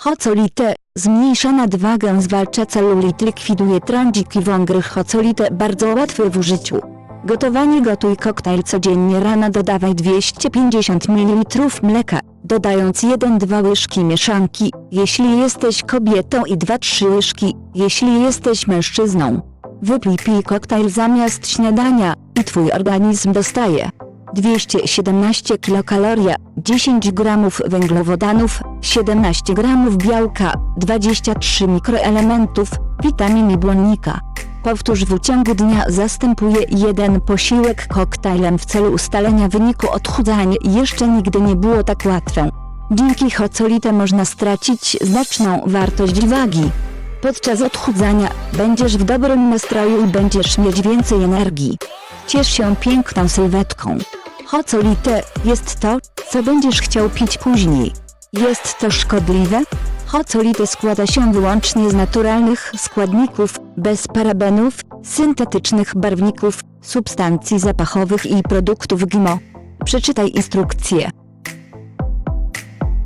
Hocolite, zmniejsza nadwagę, zwalcza celulit, likwiduje trądziki wągry. Hocolite bardzo łatwy w użyciu. Gotowanie Gotuj koktajl codziennie rano dodawaj 250 ml mleka, dodając 1-2 łyżki mieszanki, jeśli jesteś kobietą i 2-3 łyżki, jeśli jesteś mężczyzną. Wypij pij koktajl zamiast śniadania i twój organizm dostaje 217 kilokaloria, 10 gramów węglowodanów, 17 gramów białka, 23 mikroelementów, witamin i błonnika. Powtórz w ciągu dnia zastępuje jeden posiłek koktajlem w celu ustalenia wyniku odchudzania jeszcze nigdy nie było tak łatwe. Dzięki hocolite można stracić znaczną wartość wagi. Podczas odchudzania będziesz w dobrym nastroju i będziesz mieć więcej energii. Ciesz się piękną sylwetką. Hocolite jest to, co będziesz chciał pić później. Jest to szkodliwe? Hocolite składa się wyłącznie z naturalnych składników, bez parabenów, syntetycznych barwników, substancji zapachowych i produktów GMO. Przeczytaj instrukcję.